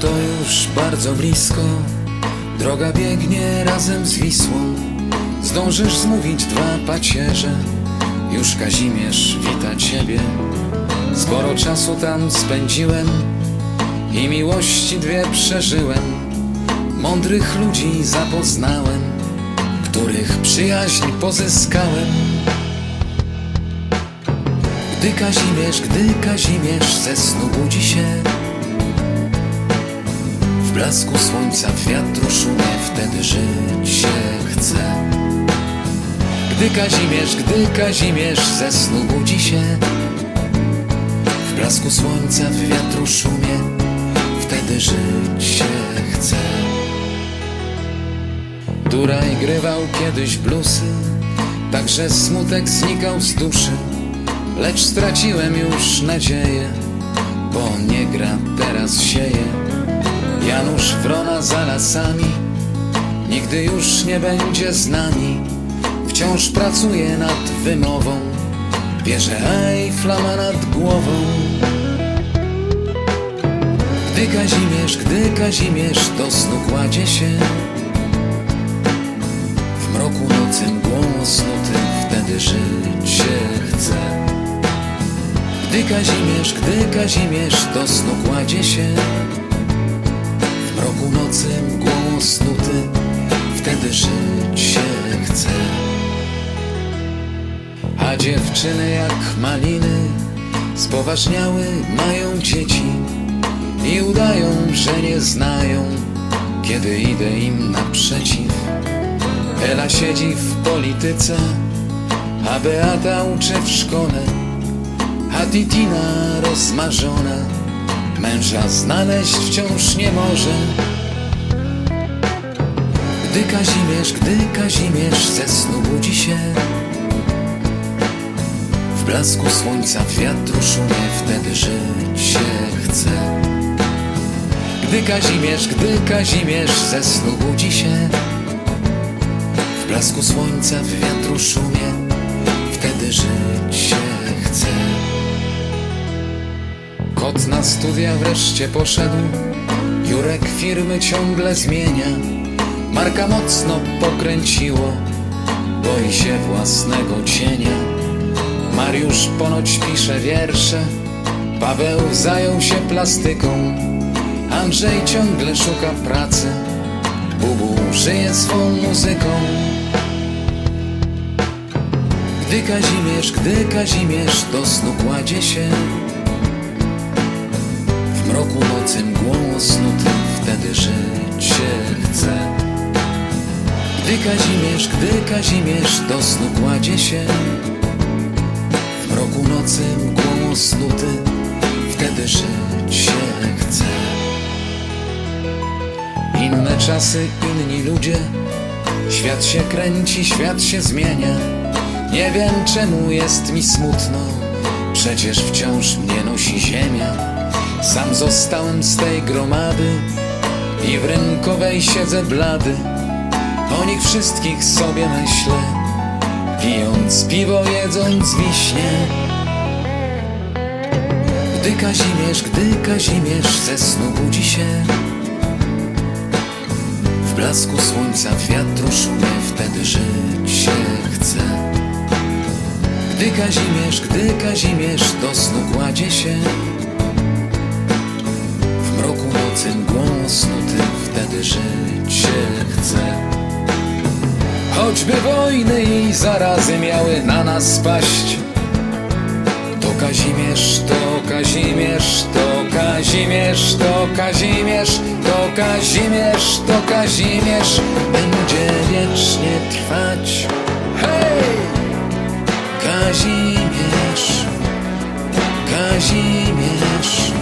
To już bardzo blisko, droga biegnie razem z Wisłą. Zdążysz zmówić dwa pacierze, już Kazimierz wita ciebie. Sporo czasu tam spędziłem i miłości dwie przeżyłem. Mądrych ludzi zapoznałem, których przyjaźń pozyskałem. Gdy Kazimierz, gdy Kazimierz ze snu budzi się W blasku słońca wiatru szumie, wtedy żyć się chce Gdy Kazimierz, gdy Kazimierz ze snu budzi się W blasku słońca w wiatru szumie, wtedy żyć się chce Duraj grywał kiedyś blusy, także smutek znikał z duszy. Lecz straciłem już nadzieję, bo nie gra, teraz sieje. Janusz Wrona za lasami, nigdy już nie będzie z nami. Wciąż pracuje nad wymową, bierze ej, flama nad głową. Gdy Kazimierz, gdy Kazimierz do snu kładzie się, w mroku nocy mgłą osnuty, wtedy żyć się chce. Gdy Kazimierz, gdy Kazimierz do snu kładzie się nocy mgłą osnuty Wtedy żyć się chce. A dziewczyny jak maliny Spoważniały, mają dzieci I udają, że nie znają Kiedy idę im naprzeciw. Ela siedzi w polityce A Beata uczy w szkole a Titina rozmarzona. Męża znaleźć wciąż nie może Gdy Kazimierz, gdy Kazimierz ze snu budzi się. W blasku słońca w wiatru szumie Wtedy żyć się chce. Gdy Kazimierz, gdy Kazimierz ze snu budzi się. W blasku słońca w wiatru szumie Wtedy żyć się chce. Kot na studia wreszcie poszedł. Jurek firmy ciągle zmienia Marka mocno pokręciło Boi się własnego cienia. Mariusz ponoć pisze wiersze Paweł zajął się plastyką. Andrzej ciągle szuka pracy Bubu żyje swą muzyką. Gdy Kazimierz, gdy Kazimierz do snu kładzie się w mroku nocy mgłą osnuty Wtedy żyć się chce Gdy Kazimierz, gdy Kazimierz do snu kładzie się. W mroku nocy mgłą osnuty Wtedy żyć się chce. Inne czasy, inni ludzie Świat się kręci, świat się zmienia. Nie wiem czemu jest mi smutno Przecież wciąż mnie nosi ziemia. Sam zostałem z tej gromady i w rynkowej siedzę blady. O nich wszystkich sobie myślę, pijąc piwo, jedząc wiśnie. Gdy Kazimierz, gdy Kazimierz ze snu budzi się, w blasku słońca wiatru szumie, wtedy żyć się chce. Gdy Kazimierz, gdy Kazimierz do snu kładzie się, w mroku nocy mgłą Wtedy żyć się Choćby wojny i zarazy miały na nas spaść To Kazimierz, to Kazimierz, to Kazimierz, to Kazimierz, to Kazimierz, to Kazimierz Będzie wiecznie trwać Hej! Kazimierz, Kazimierz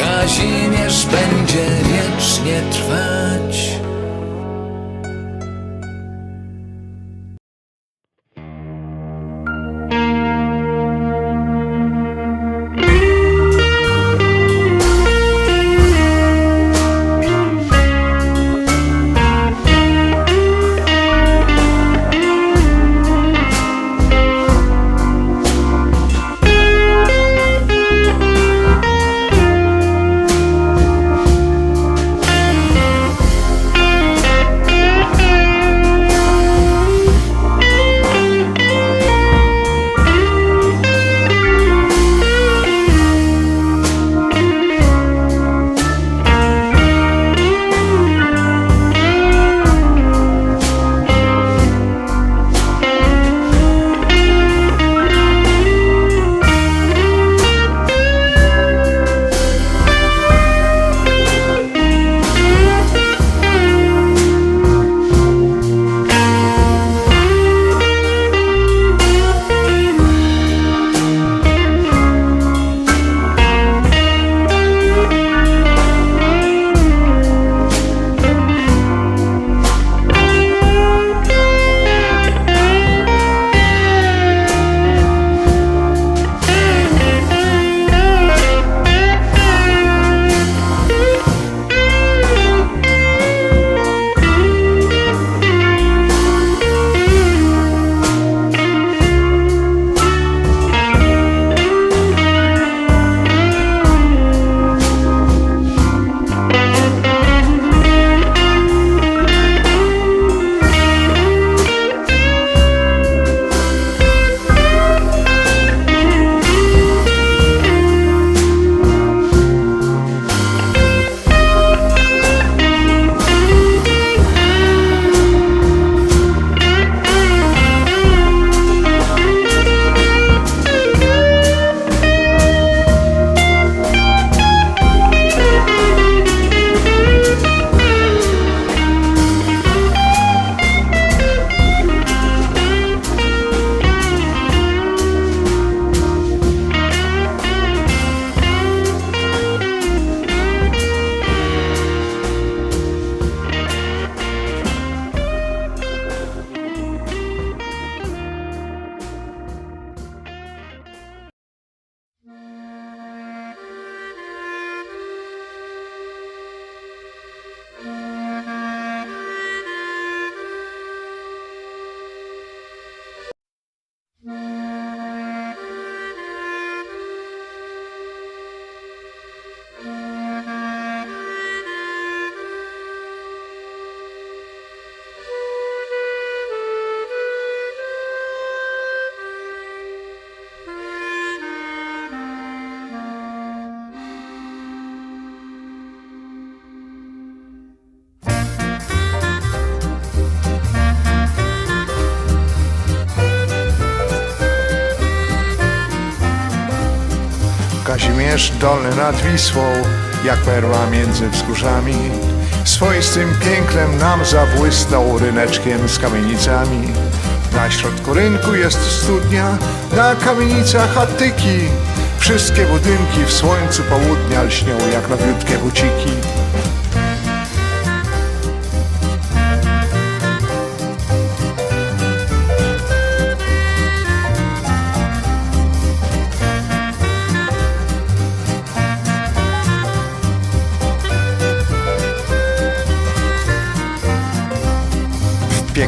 Kazimierz będzie wiecznie trwać. Kazimierz dolny nad Wisłą, jak perła między wzgórzami. Swoistym pięknem nam zabłysnął ryneczkiem z kamienicami. Na środku rynku jest studnia, na kamienicach attyki. Wszystkie budynki w słońcu południa lśnią jak nowiutkie buciki.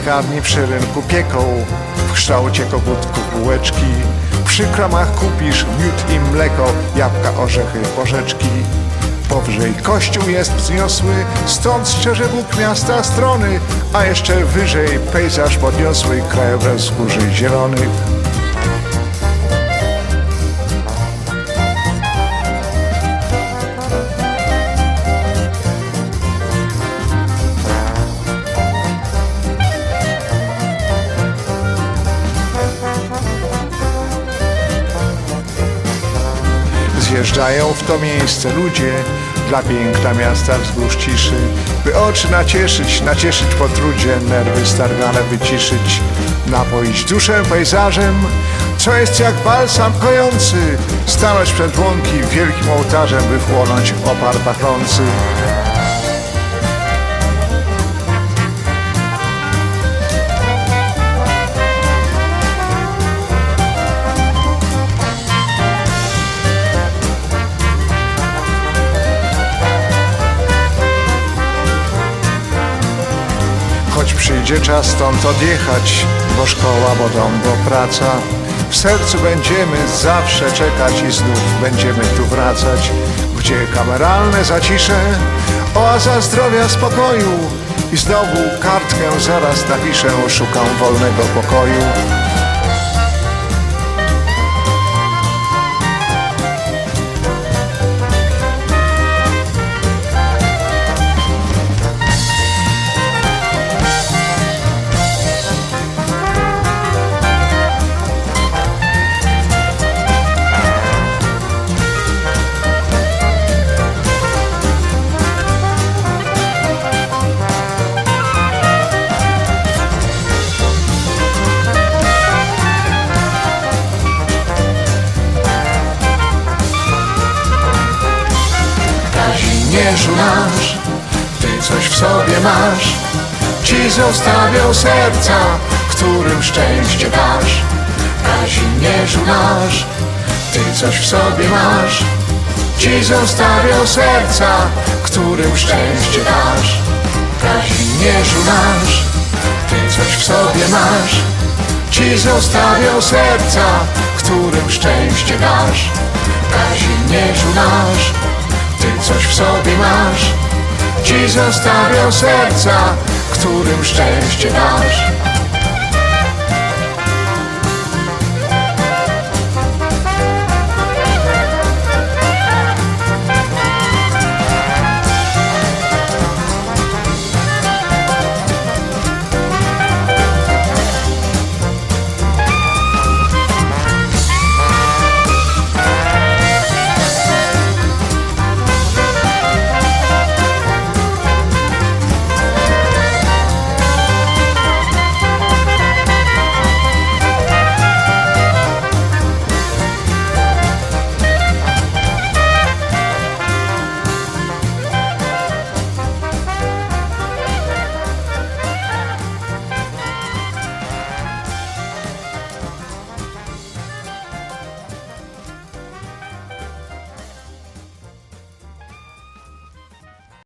Piekarni przy rynku pieką w kształcie kogutków bułeczki. Przy kramach kupisz miód i mleko, jabłka, orzechy, porzeczki. Powyżej kościół jest wzniosły, stąd strzeże Bóg miasta strony, a jeszcze wyżej pejzaż podniosły, krajobraz wzgórzy zielonych. Zjeżdżają w to miejsce ludzie dla piękna miasta wzgórz ciszy, by oczy nacieszyć, nacieszyć po trudzie, nerwy stargane wyciszyć, napoić duszę pejzażem, co jest jak balsam kojący, stanąć przed łąki wielkim ołtarzem, by wchłonąć opar pachnący. Przyjdzie czas stąd odjechać, bo szkoła, bo dom, bo praca. W sercu będziemy zawsze czekać i znów będziemy tu wracać, gdzie kameralne zacisze, oaza zdrowia, spokoju. I znowu kartkę zaraz napiszę, szukam wolnego pokoju. Kazimierzu nasz, ty coś w sobie masz, ci zostawią serca, którym szczęście dasz. Kazimierzu nasz, ty coś w sobie masz, ci zostawią serca, którym szczęście dasz. Kazimierzu nasz, ty coś w sobie masz, ci zostawią serca, którym szczęście dasz. Kazimierzu nasz, coś w sobie masz, ci zostawią serca, którym szczęście dasz.